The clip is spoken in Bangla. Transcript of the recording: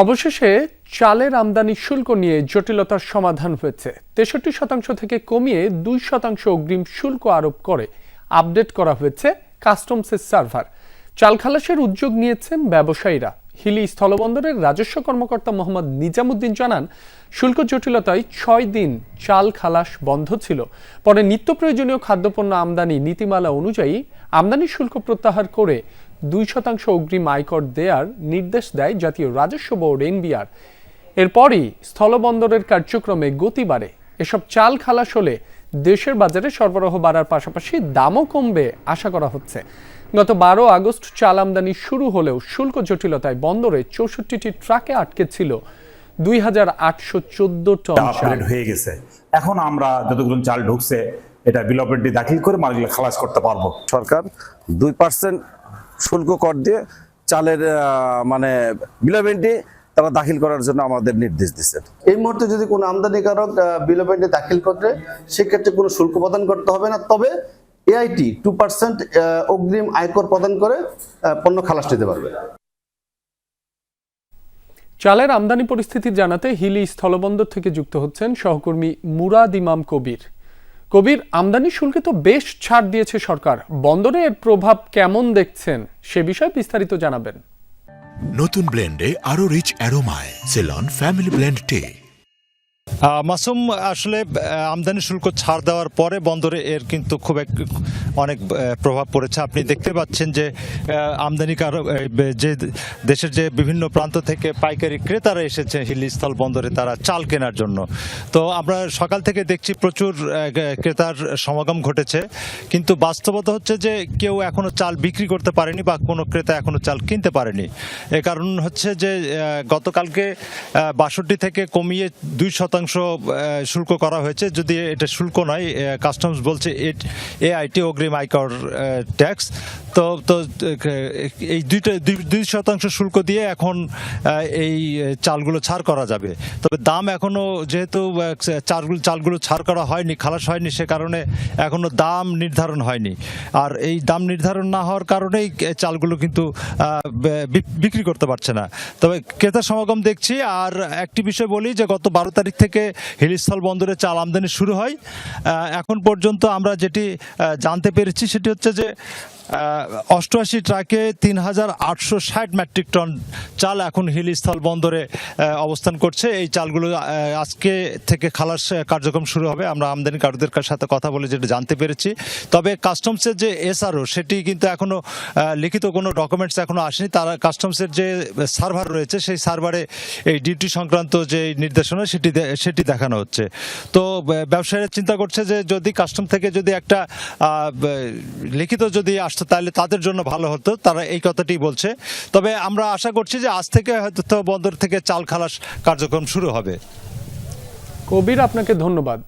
অবশেষে চালের আমদানি শুল্ক নিয়ে জটিলতার সমাধান হয়েছে। তেষট্টি শতাংশ থেকে কমিয়ে দুই শতাংশ অগ্রিম শুল্ক আরোপ করে আপডেট করা হয়েছে কাস্টমসের সার্ভার। চাল খালাসের উদ্যোগ নিয়েছেন ব্যবসায়ীরা। হিলি স্থলবন্দরের রাজস্ব কর্মকর্তা মোহাম্মদ নিজামুদ্দিন জানান, শুল্ক জটিলতায় ছয় দিন চাল খালাস বন্ধ ছিল। পরে নিত্য প্রয়োজনীয় খাদ্যপণ্য আমদানি নীতিমালা অনুযায়ী আমদানি শুল্ক প্রত্যাহার করে দুই শতাংশ অগ্রিম আয়কর দেয়ার নির্দেশ দেয় জাতীয় রাজস্ব বোর্ড এনবিআর। এরপরই স্থলবন্দরের কার্যক্রমে গতি বাড়ে। এসব চাল খালাস হলে দেশের বাজারে সরবরাহ বাড়ার পাশাপাশি দামও কমবে আশা করা হচ্ছে। গত বারো আগস্ট চাল আমদানি শুরু হলেও শুল্ক জটিলতায় বন্দরে চৌষট্টিটি ট্রাকে আটকে ছিল দুই হাজার আটশো চোদ্দ টন হয়ে গেছে। এখন আমরা যতগুলো চাল ঢুকছে এটা বিলপেন্টি দাখিল করে মালগুলো খালাস করতে পারব। সরকার দুই পার্সেন্ট শুল্ক কর দিয়ে চালের মানে বিলবেন্টি তারা দাখিল করার জন্য আমাদের নির্দেশ দিচ্ছেন এই মুহূর্তে যদি কোনো আমদানিকারক বিলোপেন্টে দাখিল করে সেক্ষেত্রে কোনো শুল্ক প্রদান করতে হবে না। তবে এআইটি টু পার্সেন্ট অগ্রিম আয়কর প্রদান করে পণ্য খালাস নিতে পারবে। চালের আমদানি পরিস্থিতি জানাতে হিলি স্থলবন্দর থেকে যুক্ত হচ্ছেন সহকর্মী মুরাদ ইমাম কবির। কবির আমদানি শুল্কে তো বেশ ছাড় দিয়েছে সরকার। বন্দরে এর প্রভাব কেমন দেখছেন সে বিষয়ে বিস্তারিত জানাবেন। নতুন ব্লেন্ডে আরও রিচ অ্যারোমায় সেলন ফ্যামিলি ব্লেন্ড টে মাসুম, আসলে আমদানি শুল্ক ছাড় দেওয়ার পরে বন্দরে এর কিন্তু খুব এক, অনেক প্রভাব পড়েছে। আপনি দেখতে পাচ্ছেন যে আমদানিকার যে দেশের যে বিভিন্ন প্রান্ত থেকে পাইকারি ক্রেতারা এসেছে হিলিস্থল বন্দরে তারা চাল কেনার জন্য। তো আমরা সকাল থেকে দেখছি প্রচুর ক্রেতার সমাগম ঘটেছে। কিন্তু বাস্তবতা হচ্ছে যে, কেউ এখনও চাল বিক্রি করতে পারেনি বা কোনো ক্রেতা এখনও চাল কিনতে পারেনি। এ কারণ হচ্ছে যে গতকালকে বাষট্টি থেকে কমিয়ে দুই শতাংশ শুল্ক করা হয়েছে। যদি এটা শুল্ক নয় কাস্টমস বলছে এআইটি অগ্রিম আয়কর ট্যাক্স তো তো এই দুইটা, দুই- শতাংশ শুল্ক দিয়ে এখন এই চালগুলো ছাড় করা যাবে। তবে দাম এখনও যেহেতু চালগুলো চালগুলো ছাড় করা হয়নি, খালাস হয়নি, সে কারণে এখনও দাম নির্ধারণ হয়নি। আর এই দাম নির্ধারণ না হওয়ার কারণেই চালগুলো কিন্তু বিক্রি করতে পারছে না। তবে ক্রেতা সমাগম দেখছি, আর একটি বিষয় বলি যে গত বারো তারিখ থেকে হিলিস্থল বন্দরে চাল আমদানি শুরু হয়। এখন পর্যন্ত আমরা যেটি জানতে পেরেছি সেটি হচ্ছে যে অষ্টআশি ট্রাকে তিন হাজার আটশো ষাট মেট্রিক টন চাল এখন হিলিস্থল বন্দরে অবস্থান করছে। এই চালগুলো আজকে থেকে খালাস কার্যক্রম শুরু হবে। আমরা আমদানি আমদানিকারকদের সাথে কথা বলে যেটা জানতে পেরেছি। তবে কাস্টমসের যে এসআরও সেটি কিন্তু এখনও লিখিত কোনো ডকুমেন্টস এখনও আসেনি। তারা কাস্টমসের যে সার্ভার রয়েছে, সেই সার্ভারে এই ডিউটি সংক্রান্ত যে নির্দেশনা, সেটি সেটি দেখানো হচ্ছে। তো, ব্যবসায়ীরা চিন্তা করছে যে যদি কাস্টম থেকে যদি একটা লিখিত যদি আসতো তাহলে তাদের জন্য ভালো হতো। তারা এই কথাটি বলছে। তবে আমরা আশা করছি যে আজ থেকে হয়তো বন্দর থেকে চাল খালাস কার্যক্রম শুরু হবে। কবির, আপনাকে ধন্যবাদ।